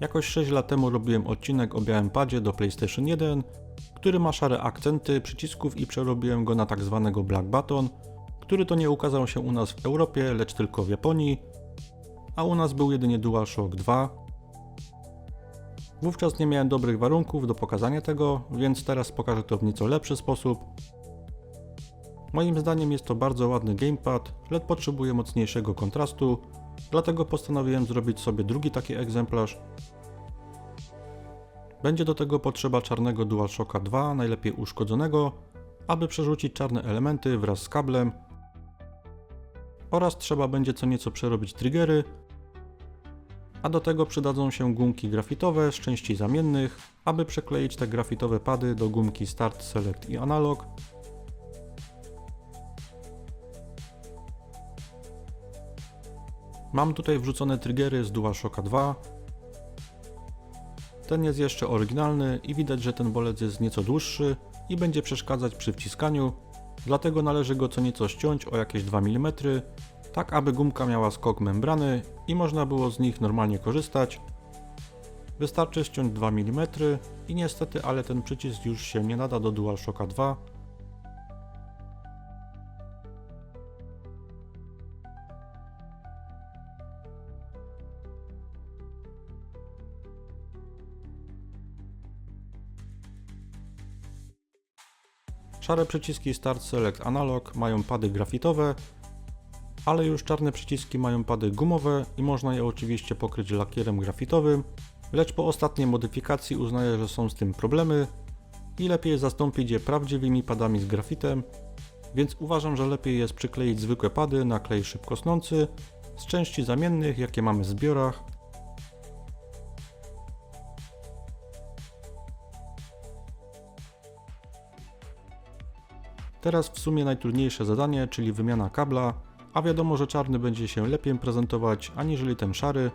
Jakoś 6 lat temu robiłem odcinek o białym padzie do PlayStation 1, który ma szare akcenty przycisków i przerobiłem go na tak zwanego Black Button, który to nie ukazał się u nas w Europie, lecz tylko w Japonii, a u nas był jedynie DualShock 2. Wówczas nie miałem dobrych warunków do pokazania tego, więc teraz pokażę to w nieco lepszy sposób. Moim zdaniem jest to bardzo ładny gamepad, lecz potrzebuje mocniejszego kontrastu, dlatego postanowiłem zrobić sobie drugi taki egzemplarz. Będzie do tego potrzeba czarnego DualShocka 2, najlepiej uszkodzonego, aby przerzucić czarne elementy wraz z kablem oraz trzeba będzie co nieco przerobić triggery, a do tego przydadzą się gumki grafitowe z części zamiennych, aby przekleić te grafitowe pady do gumki Start, Select i Analog. Mam tutaj wrzucone triggery z DualShocka 2. Ten jest jeszcze oryginalny i widać, że ten bolec jest nieco dłuższy i będzie przeszkadzać przy wciskaniu, dlatego należy go co nieco ściąć o jakieś 2 mm, tak aby gumka miała skok membrany i można było z nich normalnie korzystać. Wystarczy ściąć 2 mm i niestety, ale ten przycisk już się nie nada do DualShocka 2. Szare przyciski Start Select Analog mają pady grafitowe, ale już czarne przyciski mają pady gumowe i można je oczywiście pokryć lakierem grafitowym, lecz po ostatniej modyfikacji uznaję, że są z tym problemy i lepiej zastąpić je prawdziwymi padami z grafitem, więc uważam, że lepiej jest przykleić zwykłe pady na klej szybkosnący z części zamiennych, jakie mamy w zbiorach. Teraz w sumie najtrudniejsze zadanie, czyli wymiana kabla, a wiadomo, że czarny będzie się lepiej prezentować aniżeli ten szary.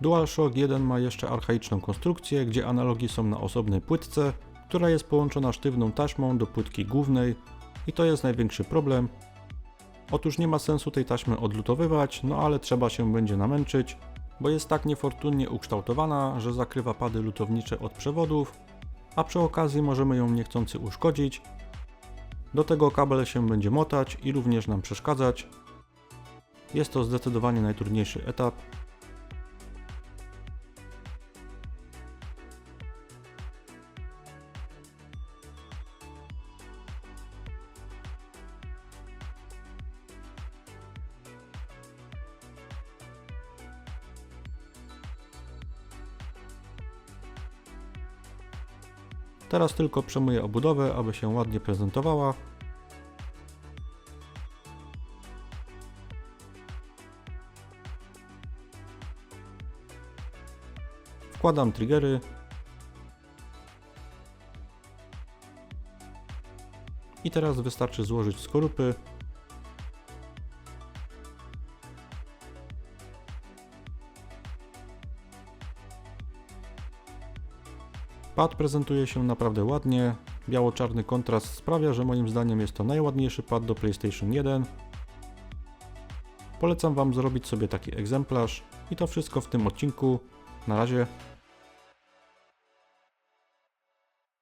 DualShock 1 ma jeszcze archaiczną konstrukcję, gdzie analogi są na osobnej płytce, która jest połączona sztywną taśmą do płytki głównej i to jest największy problem. Otóż nie ma sensu tej taśmy odlutowywać, no ale trzeba się będzie namęczyć, bo jest tak niefortunnie ukształtowana, że zakrywa pady lutownicze od przewodów, a przy okazji możemy ją niechcący uszkodzić, do tego kabel się będzie motać i również nam przeszkadzać. Jest to zdecydowanie najtrudniejszy etap. Teraz tylko przemyję obudowę, aby się ładnie prezentowała. Wkładam triggery. I teraz wystarczy złożyć skorupy. Pad prezentuje się naprawdę ładnie. Biało-czarny kontrast sprawia, że moim zdaniem jest to najładniejszy pad do PlayStation 1. Polecam Wam zrobić sobie taki egzemplarz. I to wszystko w tym odcinku. Na razie.